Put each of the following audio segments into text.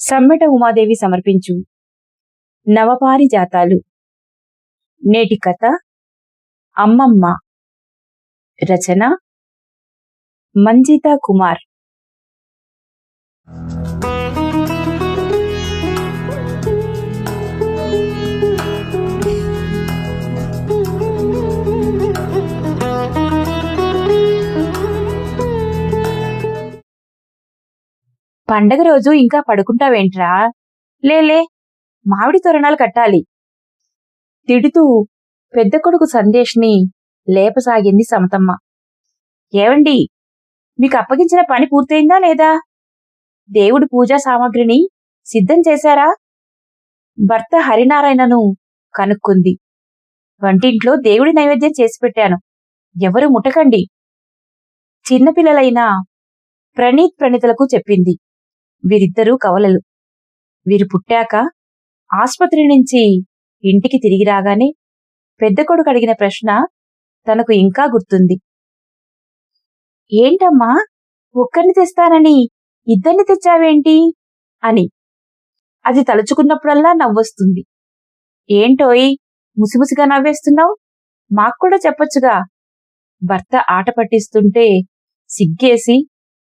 సమ్మెట ఉమాదేవి సమర్పించు. నవపారి జాతాలు నేటి కథ అమ్మమ్మ. రచన మంజితా కుమార్. పండగ రోజు ఇంకా పడుకుంటావేంట్రా? లేలే మామిడి తోరణాలు కట్టాలి. తిడుతూ పెద్ద కొడుకు సందేశ్ని లేపసాగింది సమతమ్మ. ఏవండి మీకు అప్పగించిన పని పూర్తయిందా లేదా? దేవుడి పూజా సామాగ్రిని సిద్ధం చేశారా? భర్త హరినారాయణను కనుక్కుంది. వంటింట్లో దేవుడి నైవేద్యం చేసి పెట్టాను. ఎవరు ముట్టకండి. చిన్నపిల్లలైన ప్రణీత్ ప్రణితలకు చెప్పింది. వీరిద్దరూ కవలలు. వీరు పుట్టాక ఆసుపత్రి నుంచి ఇంటికి తిరిగి రాగానే పెద్ద కొడుకు అడిగిన ప్రశ్న తనకు ఇంకా గుర్తుంది. ఏంటమ్మా ఒక్కరిని తెస్తానని ఇద్దరిని తెచ్చావేంటి? అని. అది తలుచుకున్నప్పుడల్లా నవ్వొస్తుంది. ఏంటోయ్ ముసిముసిగా నవ్వేస్తున్నావు? మాకు కూడా చెప్పొచ్చుగా. భర్త ఆట పట్టిస్తుంటే సిగ్గేసి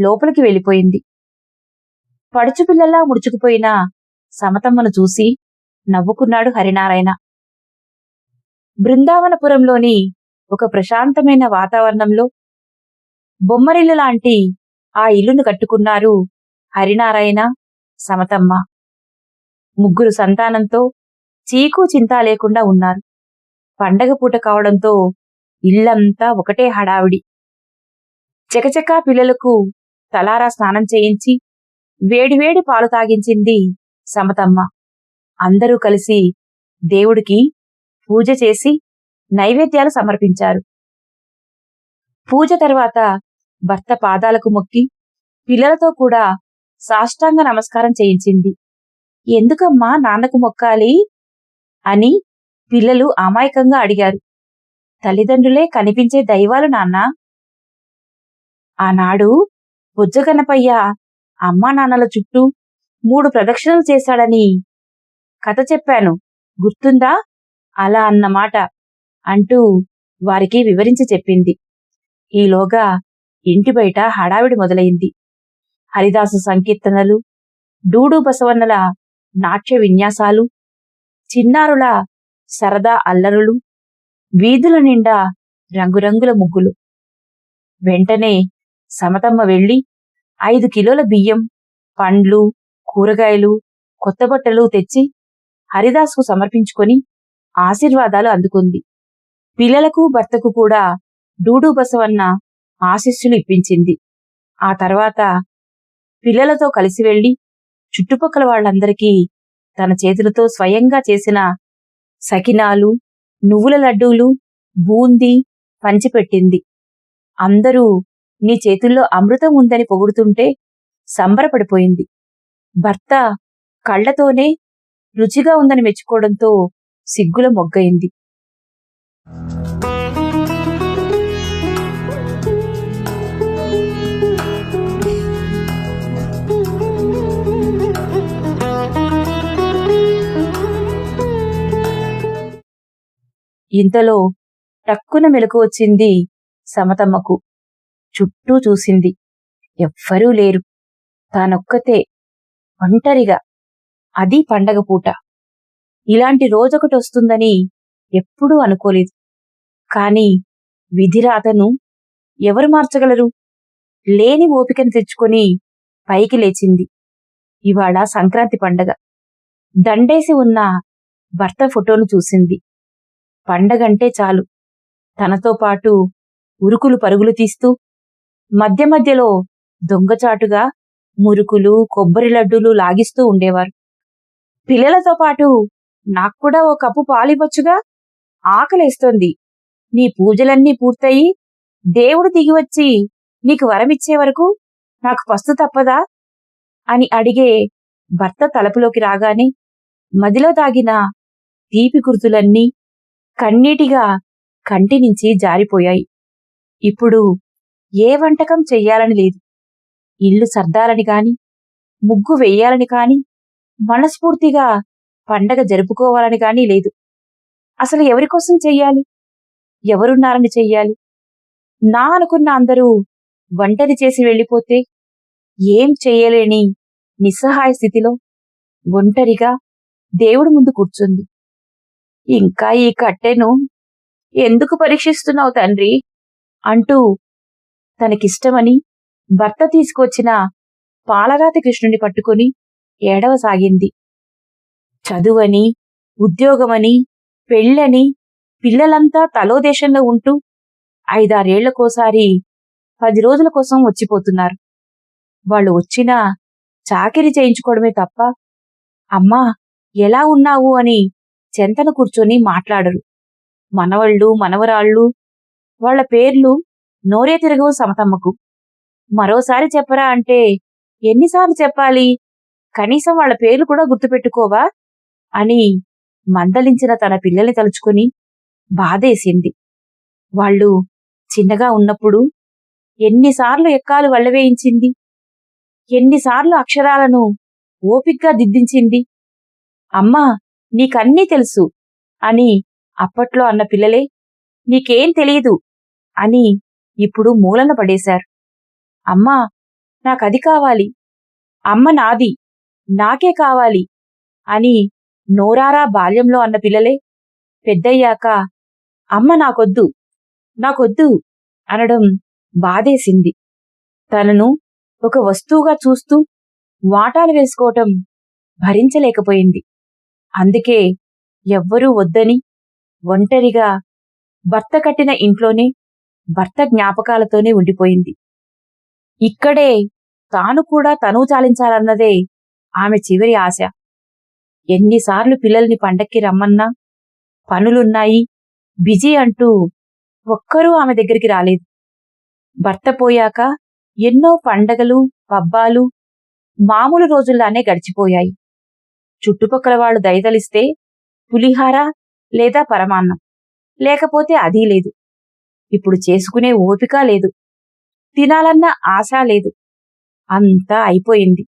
లోపలికి వెళ్ళిపోయింది. పడుచుపిల్లలా ముడుచుకుపోయిన సమతమ్మను చూసి నవ్వుకున్నాడు హరినారాయణ. బృందావనపురంలోని ఒక ప్రశాంతమైన వాతావరణంలో బొమ్మరిల్లు లాంటి ఆ ఇల్లును కట్టుకున్నారు హరినారాయణ సమతమ్మ. ముగ్గురు సంతానంతో చీకు చింతా లేకుండా ఉన్నారు. పండగ పూట కావడంతో ఇల్లంతా ఒకటే హడావిడి. చకచకా పిల్లలకు తలారా స్నానం చేయించి వేడివేడి పాలు తాగించింది సమతమ్మ. అందరూ కలిసి దేవుడికి పూజ చేసి నైవేద్యాలు సమర్పించారు. పూజ తర్వాత భర్త పాదాలకు మొక్కి పిల్లలతో కూడా సాష్టాంగ నమస్కారం చేయించింది. ఎందుకమ్మా నాన్నకు మొక్కాలి? అని పిల్లలు అమాయకంగా అడిగారు. తల్లిదండ్రులే కనిపించే దైవాలు నాన్న. ఆనాడు బుజ్జగనపయ్య అమ్మా నాన్నల చుట్టూ మూడు ప్రదక్షిణలు చేశాడని కథ చెప్పాను. గుర్తుందా? అలా అన్నమాట అంటూ వారికి వివరించి చెప్పింది. ఈలోగా ఇంటి బయట హడావిడి మొదలైంది. హరిదాసు సంకీర్తనలు డూడు బసవన్నల నాట్య విన్యాసాలు చిన్నారుల సరదా అల్లరులు వీధుల నిండా రంగురంగుల ముగ్గులు. వెంటనే సమతమ్మ వెళ్ళి ఐదు కిలోల బియ్యం పండ్లు కూరగాయలు కొత్త బట్టలు తెచ్చి హరిదాస్కు సమర్పించుకొని ఆశీర్వాదాలు అందుకుంది. పిల్లలకు భర్తకు కూడా డూడు బసవన్న ఆశీస్సులు ఇప్పించింది. ఆ తర్వాత పిల్లలతో కలిసి వెళ్ళి చుట్టుపక్కల వాళ్ళందరికీ తన చేతులతో స్వయంగా చేసిన సకినాలు నువ్వుల లడ్డూలు బూందీ పంచిపెట్టింది. అందరూ నీ చేతుల్లో అమృతం ఉందని పొగుడుతుంటే సంబరపడిపోయింది. భర్త కళ్ళతోనే రుచిగా ఉందని మెచ్చుకోవడంతో సిగ్గుల మొగ్గయింది ఇంతలో టక్కున మెలకు వచ్చింది సమతమ్మకు. చుట్టూ చూసింది. ఎవ్వరూ లేరు. తానొక్కతే ఒంటరిగా. అది పండగ పూట. ఇలాంటి రోజొకటి వస్తుందని ఎప్పుడూ అనుకోలేదు. కాని విధిరాతను ఎవరు మార్చగలరు? లేని ఓపికను తెచ్చుకొని పైకి లేచింది. ఇవాళ సంక్రాంతి పండగ. దండేసి ఉన్న భర్త ఫోటోను చూసింది. పండగంటే చాలు. తనతో పాటు ఉరుకులు పరుగులు తీస్తూ మధ్య మధ్యలో దొంగచాటుగా మురుకులు కొబ్బరి లడ్డూలు లాగిస్తూ ఉండేవారు. పిల్లలతో పాటు నాకు కూడా ఓ కప్పు పాలివ్వచ్చుగా? ఆకలేస్తోంది. నీ పూజలన్నీ పూర్తయి దేవుడు దిగివచ్చి నీకు వరమిచ్చే వరకు నాకు పస్తు తప్పదా? అని అడిగే భర్త తలపులోకి రాగానే మదిలో తాగిన తీపి గుర్తులన్నీ కన్నీటిగా కంటి నుంచి జారిపోయాయి. ఇప్పుడు ఏ వంటకం చెయ్యాలని లేదు. ఇల్లు సర్దాలని కాని ముగ్గు వెయ్యాలని కాని మనస్ఫూర్తిగా పండగ జరుపుకోవాలని కాని లేదు. అసలు ఎవరి కోసం చెయ్యాలి? ఎవరున్నారని చెయ్యాలి? నా అనుకున్న అందరూ వంటని చేసి వెళ్ళిపోతే ఏం చెయ్యలేని నిస్సహాయ స్థితిలో ఒంటరిగా దేవుడి ముందు కూర్చుంది. ఇంకా ఈ కట్టెను ఎందుకు పరీక్షిస్తున్నావు తండ్రి? అంటూ తనకిష్టమని భర్త తీసుకొచ్చిన పాలరాతి కృష్ణుని పట్టుకుని ఏడవసాగింది. చదువని ఉద్యోగమని పెళ్ళని పిల్లలంతా తలో దేశంలో ఉంటూ ఐదారేళ్ళకోసారి పది రోజుల కోసం వచ్చిపోతున్నారు. వాళ్ళు వచ్చినా చాకిరి చేయించుకోవడమే తప్ప అమ్మా ఎలా ఉన్నావు? అని చెంతన కూర్చొని మాట్లాడరు. మనవళ్ళు మనవరాళ్ళు వాళ్ళ పేర్లు నోరే తిరగవు సమతమ్మకు. మరోసారి చెప్పరా అంటే ఎన్నిసార్లు చెప్పాలి? కనీసం వాళ్ళ పేర్లు కూడా గుర్తుపెట్టుకోవా? అని మందలించిన తన పిల్లల్ని తలుచుకుని బాధేసింది. వాళ్ళు చిన్నగా ఉన్నప్పుడు ఎన్నిసార్లు ఎక్కాలు వల్లవేయించింది ఎన్నిసార్లు అక్షరాలను ఓపిగ్గా దిద్దించింది? అమ్మా నీకన్నీ తెలుసు అని అప్పట్లో అన్న పిల్లలే నీకేం తెలియదు అని ఇప్పుడు మూలన పడేశారు. అమ్మా నాకది కావాలి. అమ్మ నాది నాకే కావాలి అని నోరారా బాల్యంలో అన్న పిల్లలే పెద్దయ్యాక అమ్మ నాకొద్దు నాకొద్దు అనడం బాధేసింది. తనను ఒక వస్తువుగా చూస్తూ వాటాలు వేసుకోవటం భరించలేకపోయింది. అందుకే ఎవ్వరూ వద్దని ఒంటరిగా భర్త కట్టిన ఇంట్లోనే భర్త జ్ఞాపకాలతోనే ఉండిపోయింది. ఇక్కడే తాను కూడా తనువు చాలించాలన్నదే ఆమె చివరి ఆశ. ఎన్నిసార్లు పిల్లల్ని పండక్కి రమ్మన్నా పనులున్నాయి. బిజీ అంటూ ఒక్కరూ ఆమె దగ్గరికి రాలేదు. భర్త పోయాక ఎన్నో పండగలు పబ్బాలు మామూలు రోజుల్లానే గడిచిపోయాయి. చుట్టుపక్కల వాళ్ళు దయతలిస్తే పులిహార లేదా పరమాన్నం. లేకపోతే అదీ లేదు. ఇప్పుడు చేసుకునే ఓపిక లేదు. తినాలన్న ఆశ లేదు. అంతా అయిపోయింది.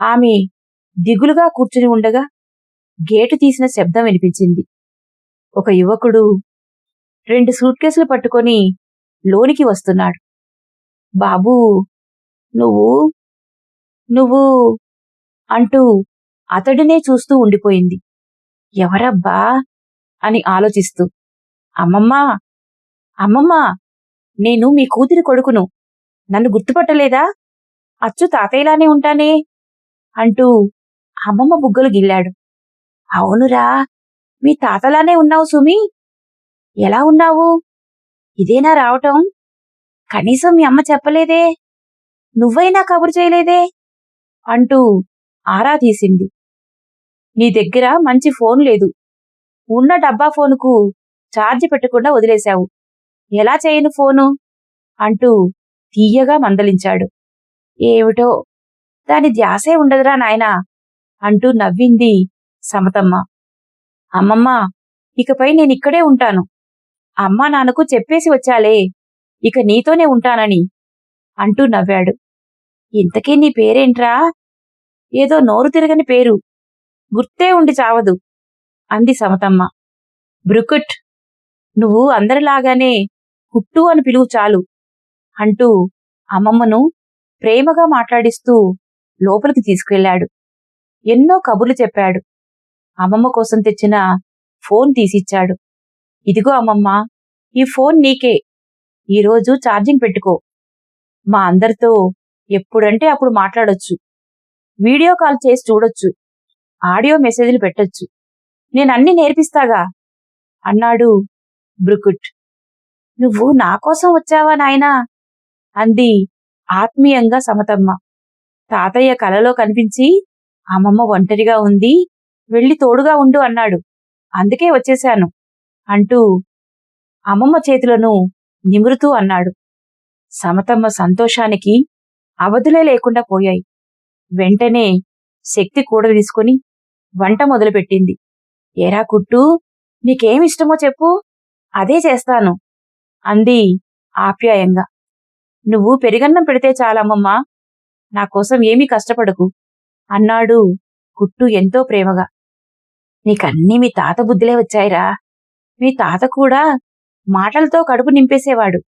ఆమె దిగులుగా కూర్చుని ఉండగా గేటు తీసిన శబ్దం వినిపించింది. ఒక యువకుడు రెండు సూట్ కేసులు పట్టుకొని లోనికి వస్తున్నాడు. బాబూ నువ్వు నువ్వు అంటూ అతడినే చూస్తూ ఉండిపోయింది. ఎవరబ్బా? అని ఆలోచిస్తూ. అమ్మమ్మా! అమ్మమ్మా! నేను మీ కూతురి కొడుకును. నన్ను గుర్తుపట్టలేదా? అచ్చు తాతయ్యలానే ఉంటానే! అంటూ అమ్మమ్మ బుగ్గలు గిల్లాడు. అవునురా! మీ తాతలానే ఉన్నావు సుమి! ఎలా ఉన్నావు? ఇదేనా రావటం? కనీసం మీ అమ్మ చెప్పలేదే? నువ్వైనా కబురు చేయలేదే? అంటూ ఆరా తీసింది. నీ దగ్గర మంచి ఫోన్ లేదు. ఉన్న డబ్బా ఫోనుకు ఛార్జ్ పెట్టకుండా వదిలేశావు. ఎలా చేయను ఫోను? అంటూ తీయగా మందలించాడు. ఏమిటో? దాని ధ్యాసే ఉండదురా నాయనా! అంటూ నవ్వింది సమతమ్మ. అమ్మమ్మ ఇకపై నేనిక్కడే ఉంటాను. అమ్మా నాన్నకు చెప్పేసి వచ్చాలే. ఇక నీతోనే ఉంటానని అంటూ నవ్వాడు. ఇంతకీ నీ పేరేంట్రా? ఏదో నోరు తిరగని పేరు. గుర్తే ఉండి చావదు అంది సమతమ్మ. బ్రుకుట్ నువ్వు అందరిలాగానే కుట్టు అని పిలువు చాలు అంటూ అమ్మమ్మను ప్రేమగా మాట్లాడిస్తూ లోపలికి తీసుకెళ్ళాడు ఎన్నో కబుర్లు చెప్పాడు. అమ్మమ్మ కోసం తెచ్చిన ఫోన్ తీసిచ్చాడు. ఇదిగో అమ్మమ్మ ఈ ఫోన్ నీకే ఈరోజు ఛార్జింగ్ పెట్టుకో. మా అందరితో ఎప్పుడంటే అప్పుడు మాట్లాడొచ్చు. వీడియో కాల్ చేసి చూడొచ్చు. ఆడియో మెసేజ్లు పెట్టొచ్చు. నేనన్నీ నేర్పిస్తాగా? అన్నాడు బ్రుకుట్ నువ్వు నా కోసం వచ్చావా నాయనా? అంది ఆత్మీయంగా సమతమ్మ. తాతయ్య కలలో కనిపించి అమ్మమ్మ ఒంటరిగా ఉంది వెళ్ళి తోడుగా ఉండు అన్నాడు. అందుకే వచ్చేశాను అంటూ అమ్మమ్మ చేతులను నిమురుతూ అన్నాడు. సమతమ్మ సంతోషానికి అవధులే లేకుండా పోయాయి. వెంటనే శక్తి కూడ తీసుకుని వంట మొదలుపెట్టింది. ఏరా కుట్టు నీకేమిష్టమో చెప్పు అదే చేస్తాను అంది ఆప్యాయంగా. నువ్వు పెరిగన్నం పెడితే చాలమ్మమ్మా నా కోసం ఏమీ కష్టపడకు అన్నాడు కుట్టు ఎంతో ప్రేమగా. నీకన్నీ మీ తాత బుద్ధిలే వచ్చాయిరా. మీ తాత కూడా మాటలతో కడుపు నింపేసేవాడు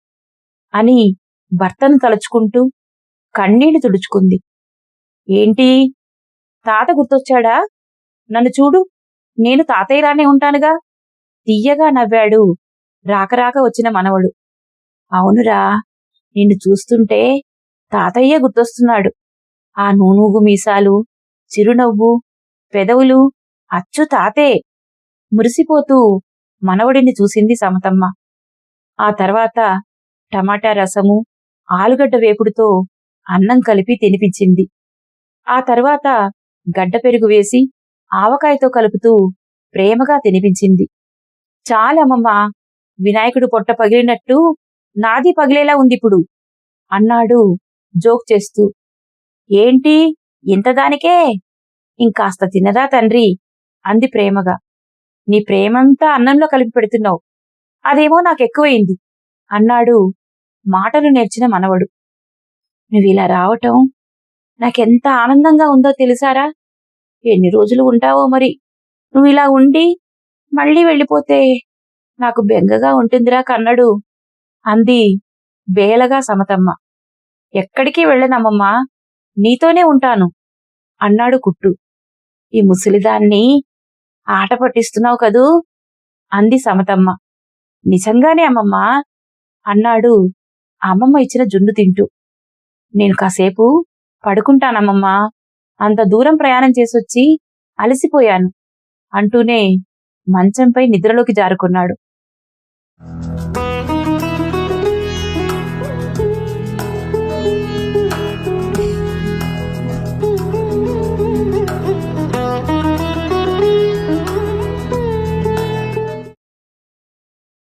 అని భర్తను తలుచుకుంటూ కన్నీళ్ళు తుడుచుకుంది. ఏంటి? తాత గుర్తొచ్చాడా? నన్ను చూడు నేను తాతయ్యలానే ఉంటానుగా. తీయగా నవ్వాడు రాకరాక వచ్చిన మనవడు. అవునురా నిన్ను చూస్తుంటే తాతయ్య గుర్తొస్తున్నాడు. ఆ నూనూగు మీసాలు చిరునవ్వు పెదవులు అచ్చు తాతే. మురిసిపోతూ మనవడిని చూసింది సమతమ్మ. ఆ తర్వాత టమాటా రసము ఆలుగడ్డ వేపుడుతో అన్నం కలిపి తినిపించింది. ఆ తర్వాత గడ్డ పెరుగు వేసి ఆవకాయతో కలుపుతూ ప్రేమగా తినిపించింది. చాలమ్మమ్మ వినాయకుడు పొట్ట పగిలినట్టు నాది పగిలేలా ఉందిప్పుడు అన్నాడు జోక్ చేస్తూ. ఏంటి ఇంతదానికే ఇంకాస్త తినరా తండ్రి అంది ప్రేమగా. నీ ప్రేమంతా అన్నంలో కలిపి పెడుతున్నావు. అదేమో నాకెక్కువైంది. అన్నాడు. మాటలు నేర్చిన మనవడు. నువ్విలా రావటం నాకెంత ఆనందంగా ఉందో తెలుసారా? ఎన్ని రోజులు ఉంటావో మరి? నువ్వు ఇలా ఉండి మళ్ళీ వెళ్ళిపోతే నాకు బెంగగా ఉంటుందిరా కన్నడు అంది బేలగా సమతమ్మ. ఎక్కడికి వెళ్ళనమ్మమ్మా? నీతోనే ఉంటాను అన్నాడు కుట్టు. ఈ ముసలిదాన్ని ఆట పట్టిస్తున్నావు కదూ? అంది సమతమ్మ. నిజంగానే అమ్మమ్మా అన్నాడు. అమ్మమ్మ ఇచ్చిన జున్ను తింటూ. నేను కాసేపు పడుకుంటానమ్మమ్మా. అంత దూరం ప్రయాణం చేసొచ్చి అలసిపోయాను అంటూనే మంచంపై నిద్రలోకి జారుకున్నాడు.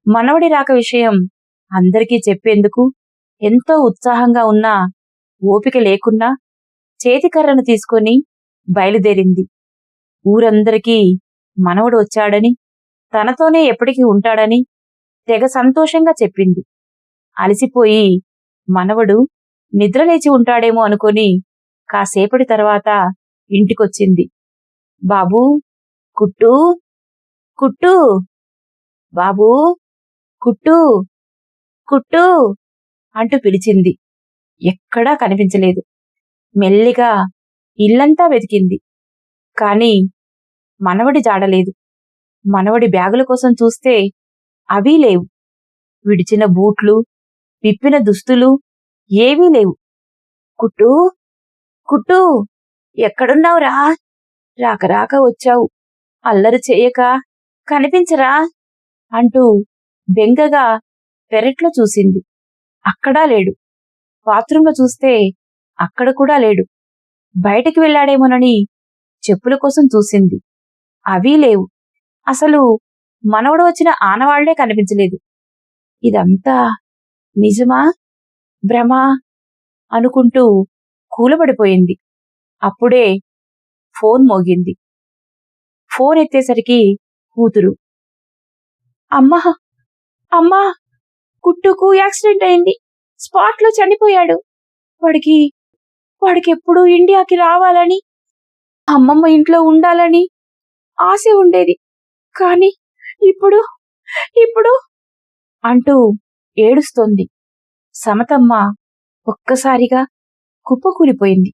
మనవడి రాక విషయం అందరికీ చెప్పేందుకు ఎంతో ఉత్సాహంగా ఉన్నా ఓపిక లేకున్నా చేతికర్రను తీసుకొని బయలుదేరింది. ఊరందరికీ మనవడు వచ్చాడని తనతోనే ఎప్పటికీ ఉంటాడని తెగ సంతోషంగా చెప్పింది. అలసిపోయి మనవడు నిద్రలేచి ఉంటాడేమో అనుకొని కాసేపటి తర్వాత ఇంటికొచ్చింది. బాబూ కుట్టు కుట్టు బాబూ కుట్టు కుట్టు అంటూ పిలిచింది. ఎక్కడా కనిపించలేదు. మెల్లిగా ఇల్లంతా వెతికింది. కాని మనవడి జాడలేదు మనవడి బ్యాగుల కోసం చూస్తే అవీ లేవు. విడిచిన బూట్లు విప్పిన దుస్తులు ఏవీ లేవు. కుట్టు కుట్టు ఎక్కడున్నావురా? రాక రాక వచ్చావు. అల్లరి చేయక కనిపించరా? అంటూ బెంగగా పెరట్లో చూసింది. అక్కడా లేడు. బాత్రూంలో చూస్తే అక్కడ కూడా లేడు. బయటికి వెళ్ళాడేమోనని చెప్పుల కోసం చూసింది. అవీ లేవు. అసలు మనవడు వచ్చిన ఆనవాళ్ళే కనిపించలేదు. ఇదంతా నిజమా? భ్రమా? అనుకుంటూ కూలబడిపోయింది. అప్పుడే ఫోన్ మోగింది. ఫోన్ ఎత్తేసరికి కూతురు అమ్మా! అమ్మా కుట్టుకు యాక్సిడెంట్ అయింది. స్పాట్లో చనిపోయాడు. వాడికి వాడికి ఎప్పుడు ఇండియాకి రావాలని అమ్మమ్మ ఇంట్లో ఉండాలని ఆశ ఉండేది. కానీ ఇప్పుడు ఇప్పుడు అంటూ ఏడుస్తోంది. సమతమ్మ ఒక్కసారిగా కుప్పకూలిపోయింది.